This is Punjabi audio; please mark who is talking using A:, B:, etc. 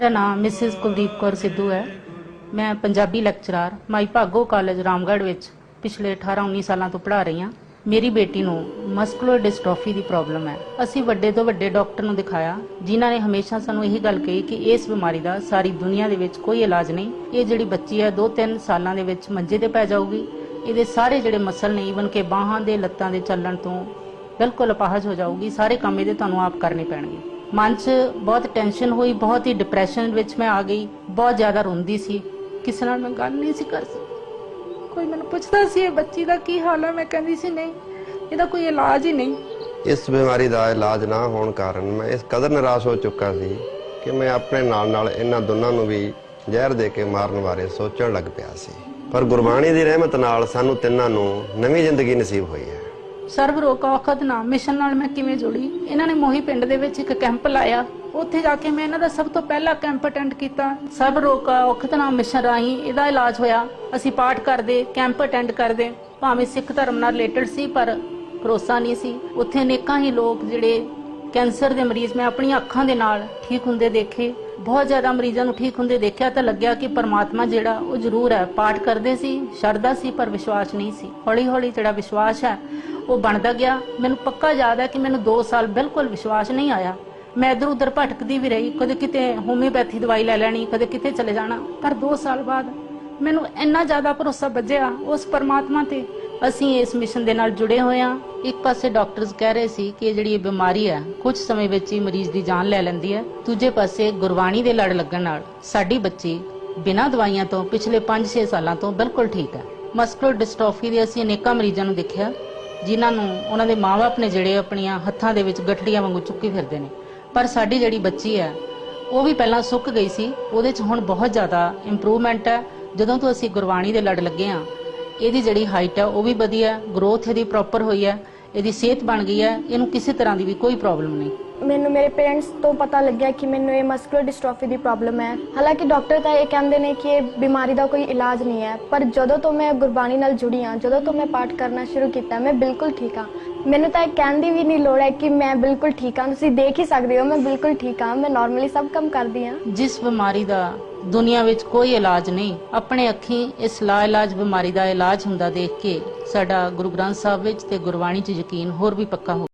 A: ਮੇਰਾ ਨਾਮ ਮਿਸਿਸ ਕੁਲਦੀਪ ਕੌਰ ਸਿੱਧੂ ਹੈ। ਮੈਂ ਪੰਜਾਬੀ ਲੈਕਚਰਾਰ ਮਾਈ ਭਾਗੋ ਕਾਲਜ ਰਾਮਗੜ੍ਹ ਵਿੱਚ ਪਿਛਲੇ 18-19 ਸਾਲਾਂ ਤੋਂ ਪੜ੍ਹਾ ਰਹੀ ਹਾਂ। ਮੇਰੀ ਬੇਟੀ ਨੂੰ ਮਸਕੂਲਰ ਡਿਸਟ੍ਰੋਫੀ ਦੀ ਪ੍ਰੋਬਲਮ ਹੈ। ਅਸੀਂ ਵੱਡੇ ਤੋਂ ਵੱਡੇ ਡਾਕਟਰ ਨੂੰ ਦਿਖਾਇਆ, ਜਿਨ੍ਹਾਂ ਨੇ ਹਮੇਸ਼ਾ ਸਾਨੂੰ ਇਹੀ ਗੱਲ ਕਹੀ ਕਿ ਇਸ ਬਿਮਾਰੀ ਦਾ ਸਾਰੀ ਦੁਨੀਆ ਦੇ ਵਿੱਚ ਕੋਈ ਇਲਾਜ ਨਹੀਂ। ਇਹ ਜਿਹੜੀ ਬੱਚੀ ਹੈ 2-3 ਸਾਲਾਂ ਦੇ ਵਿੱਚ ਮੰਜੇ ਤੇ ਪੈ ਜਾਊਗੀ। ਇਹਦੇ ਸਾਰੇ ਜਿਹੜੇ ਮਸਲ ਨੇ ਈਵਨ ਕਿ ਬਾਹਾਂ ਦੇ ਲੱਤਾਂ ਦੇ ਚੱਲਣ ਤੋਂ ਬਿਲਕੁਲ ਅਪਾਹਜ ਹੋ ਜਾਊਗੀ। ਸਾਰੇ ਕੰਮ ਇਹਦੇ ਤੁਹਾਨੂੰ ਆਪ ਕਰਨੇ ਪੈਣਗੇ। ਮਨ 'ਚ ਬਹੁਤ ਟੈਨਸ਼ਨ ਹੋਈ, ਬਹੁਤ ਹੀ ਡਿਪਰੈਸ਼ਨ ਵਿੱਚ ਮੈਂ ਆ ਗਈ, ਬਹੁਤ ਜ਼ਿਆਦਾ ਰੋਂਦੀ ਸੀ। ਕਿਸੇ ਨਾਲ ਮੈਂ ਗੱਲ ਨਹੀਂ ਸੀ ਕਰ ਸਕਦੀ ਕੋਈ ਮੈਨੂੰ ਪੁੱਛਦਾ ਸੀ, ਇਹ ਬੱਚੀ ਦਾ ਕੀ ਹਾਲ ਹੈ ਮੈਂ ਕਹਿੰਦੀ ਸੀ, ਨਹੀਂ, ਇਹਦਾ ਕੋਈ ਇਲਾਜ ਹੀ ਨਹੀਂ।
B: ਇਸ ਬਿਮਾਰੀ ਦਾ ਇਲਾਜ ਨਾ ਹੋਣ ਕਾਰਨ ਮੈਂ ਇਸ ਕਦਰ ਨਿਰਾਸ਼ ਹੋ ਚੁੱਕਾ ਸੀ ਕਿ ਮੈਂ ਆਪਣੇ ਨਾਲ ਨਾਲ ਇਹਨਾਂ ਦੋਨਾਂ ਨੂੰ ਵੀ ਜ਼ਹਿਰ ਦੇ ਕੇ ਮਾਰਨ ਬਾਰੇ ਸੋਚਣ ਲੱਗ ਪਿਆ ਸੀ। ਪਰ ਗੁਰਬਾਣੀ ਦੀ ਰਹਿਮਤ ਨਾਲ ਸਾਨੂੰ ਤਿੰਨਾਂ ਨੂੰ ਨਵੀਂ ਜ਼ਿੰਦਗੀ ਨਸੀਬ ਹੋਈ ਹੈ।
A: ਸਰਵ ਰੋਕਾ ਔਖਦ ਨਾਮ, ਮਿਸ਼ਨ ਨਾਲ ਮੈਂ ਕਿਵੇਂ ਜੁੜੀ? ਇਹਨਾਂ ਨੇ ਮੋਹੀ ਪਿੰਡ ਦੇ ਵਿੱਚ ਇੱਕ ਕੈਂਪ ਲਾਇਆ। ਉੱਥੇ ਜਾ ਕੇ ਮੈਂ ਇਹਨਾਂ ਦਾ ਸਭ ਤੋਂ ਪਹਿਲਾ ਕੈਂਪ ਅਟੈਂਡ ਕੀਤਾ। ਸਰਵ ਰੋਗ ਔਖਦ ਨਾਮ ਮਿਸ਼ਨ ਰਾਹੀਂ ਇਹਦਾ ਇਲਾਜ ਹੋਇਆ। ਅਸੀਂ ਪਾਠ ਕਰਦੇ, ਕੈਂਪ ਅਟੈਂਡ ਕਰਦੇ। ਭਾਵੇਂ ਸਿੱਖ ਧਰਮ ਨਾਲ ਰਿਲੇਟਡ ਸੀ, ਪਰ ਭਰੋਸਾ ਨਹੀਂ ਸੀ। ਉੱਥੇ ਅਨੇਕਾਂ ਹੀ ਲੋਕ ਜਿਹੜੇ ਕੈਂਸਰ ਦੇ ਮਰੀਜ਼, ਮੈਂ ਆਪਣੀਆਂ ਅੱਖਾਂ ਦੇ ਨਾਲ ਠੀਕ ਹੁੰਦੇ ਦੇਖੇ। ਬਹੁਤ ਜ਼ਿਆਦਾ ਮਰੀਜ਼ਾਂ ਨੂੰ ਠੀਕ ਹੁੰਦੇ ਦੇਖਿਆ ਤਾਂ ਲੱਗਿਆ ਕਿ ਪਰਮਾਤਮਾ ਜਿਹੜਾ, ਉਹ ਜ਼ਰੂਰ ਹੈ। ਪਾਠ ਕਰਦੇ ਸੀ, ਸ਼ਰਧਾ ਸੀ, ਪਰ ਵਿਸ਼ਵਾਸ ਨਹੀਂ ਸੀ। ਹੌਲੀ ਹੌਲੀ ਜਿਹੜਾ ਵਿਸ਼ਵਾਸ ਹੈ ਉਹ ਬਣਦਾ ਗਿਆ। ਮੈਨੂੰ ਪੱਕਾ ਯਾਦ ਹੈ ਕਿ ਮੈਨੂੰ 2 ਸਾਲ ਬਿਲਕੁਲ ਵਿਸ਼ਵਾਸ ਨਹੀਂ ਆਇਆ। ਮੈਂ ਇਧਰ ਉਧਰ ਭਟਕਦੀ ਵੀ ਰਹੀ। ਕਦੇ ਕਿਤੇ ਹੋਮਿਓਪੈਥੀ ਦਵਾਈ ਲੈ ਲੈਣੀ, ਕਦੇ ਕਿਤੇ ਚਲੇ ਜਾਣਾ। ਪਰ 2 ਸਾਲ ਬਾਅਦ ਮੈਨੂੰ ਇੰਨਾ ਜ਼ਿਆਦਾ ਭਰੋਸਾ ਵੱਜਿਆ ਉਸ ਪਰਮਾਤਮਾ ਤੇ। ਅਸੀਂ ਇਸ ਮਿਸ਼ਨ ਦੇ ਨਾਲ ਜੁੜੇ ਹੋਏ ਹਾਂ। ਇੱਕ ਪਾਸੇ ਡਾਕਟਰਸ ਕਹਿ ਰਹੇ ਸੀ ਕਿ ਜਿਹੜੀ ਇਹ ਬਿਮਾਰੀ ਹੈ, ਕੁਝ ਸਮੇਂ ਵਿੱਚ ਹੀ ਮਰੀਜ਼ ਦੀ ਜਾਨ ਲੈ ਲੈਂਦੀ ਹੈ। ਦੂਜੇ ਪਾਸੇ ਗੁਰਬਾਣੀ ਦੇ ਲੜ ਲੱਗਣ ਨਾਲ ਸਾਡੀ ਬੱਚੀ ਬਿਨਾਂ ਦਵਾਈਆਂ ਤੋਂ ਪਿਛਲੇ 5-6 ਸਾਲਾਂ ਤੋਂ ਬਿਲਕੁਲ ਠੀਕ ਹੈ। ਮਸਕੂਲਰ ਡਿਸਟ੍ਰੋਫੀ ਦੇ ਅਸੀਂ ਅਨੇਕਾਂ ਮਰੀਜ਼ਾਂ ਨੂੰ ਦੇਖਿਆ। ਜਿਨ੍ਹਾਂ ਨੂੰ ਉਹਨਾਂ ਦੇ ਮਾਪੇ ਨੇ ਜਿਹੜੇ ਆਪਣੀਆਂ ਹੱਥਾਂ ਦੇ ਵਿੱਚ ਗਠੜੀਆਂ ਵਾਂਗੂ ਚੁੱਕੀ ਫਿਰਦੇ ਨੇ। ਪਰ ਸਾਡੀ ਜਿਹੜੀ ਬੱਚੀ ਹੈ, ਉਹ ਵੀ ਪਹਿਲਾਂ ਸੁੱਕ ਗਈ ਸੀ। ਉਹਦੇ 'ਚ ਹੁਣ ਬਹੁਤ ਜ਼ਿਆਦਾ ਇੰਪਰੂਵਮੈਂਟ ਹੈ। ਜਦੋਂ ਤੋਂ ਅਸੀਂ ਗੁਰਬਾਣੀ ਦੇ ਲੜ ਲੱਗੇ ਆ ਇਹਦੀ ਜਿਹੜੀ ਹਾਈਟ ਹੈ, ਉਹ ਵੀ ਵਧੀਆ ਗਰੋਥ ਇਹਦੀ ਪ੍ਰੋਪਰ ਹੋਈ ਹੈ। ਇਹਦੀ ਸਿਹਤ ਬਣ ਗਈ ਹੈ। ਇਹਨੂੰ ਕਿਸੇ ਤਰ੍ਹਾਂ ਦੀ ਵੀ ਕੋਈ ਪ੍ਰੋਬਲਮ ਨਹੀਂ।
C: ਮੈਨੂੰ ਮੇਰੇ ਪੇਰੈਂਟਸ ਤੋਂ ਪਤਾ ਲੱਗਿਆ ਕਿ ਮੈਨੂੰ ਇਹ ਮਸਕੂਲਰ ਡਿਸਟ੍ਰੋਫੀ ਦੀ ਪ੍ਰੋਬਲਮ ਹੈ। ਹਾਲਾਂਕਿ ਡਾਕਟਰ ਤਾਂ ਇਹ ਕਹਿੰਦੇ ਨੇ ਕਿ ਇਹ ਬਿਮਾਰੀ ਦਾ ਕੋਈ ਇਲਾਜ ਨਹੀਂ ਹੈ, ਪਰ ਜਦੋਂ ਤੋਂ ਮੈਂ ਗੁਰਬਾਣੀ ਨਾਲ ਜੁੜੀ ਹਾਂ, ਜਦੋਂ ਤੋਂ ਮੈਂ ਪਾਠ ਕਰਨਾ ਸ਼ੁਰੂ ਕੀਤਾ, ਮੈਂ ਬਿਲਕੁਲ ਠੀਕ ਹਾਂ। ਮੈਨੂੰ ਤਾਂ ਇਹ ਕਹਿਣ ਦੀ ਵੀ ਨਹੀਂ ਲੋੜ ਹੈ ਕਿ ਮੈਂ ਬਿਲਕੁਲ ਠੀਕ ਹਾਂ। ਤੁਸੀਂ ਦੇਖ ਹੀ ਸਕਦੇ ਹੋ, ਮੈਂ ਬਿਲਕੁਲ ਠੀਕ ਹਾਂ, ਮੈਂ ਨਾਰਮਲੀ ਸਭ ਕੰਮ ਕਰਦੀ ਹਾਂ।
A: ਜਿਸ ਬਿਮਾਰੀ ਦਾ ਦੁਨੀਆ ਵਿੱਚ ਕੋਈ ਇਲਾਜ ਨਹੀਂ, ਆਪਣੇ ਅੱਖੀਂ ਇਸ ਲਾ ਇਲਾਜ ਬਿਮਾਰੀ ਦਾ ਇਲਾਜ ਹੁੰਦਾ ਦੇਖ ਕੇ ਸਾਡਾ ਗੁਰੂ ਗ੍ਰੰਥ ਸਾਹਿਬ ਵਿੱਚ ਤੇ ਗੁਰਬਾਣੀ 'ਚ ਯਕੀਨ ਹੋਰ ਵੀ ਪੱਕਾ ਹੋ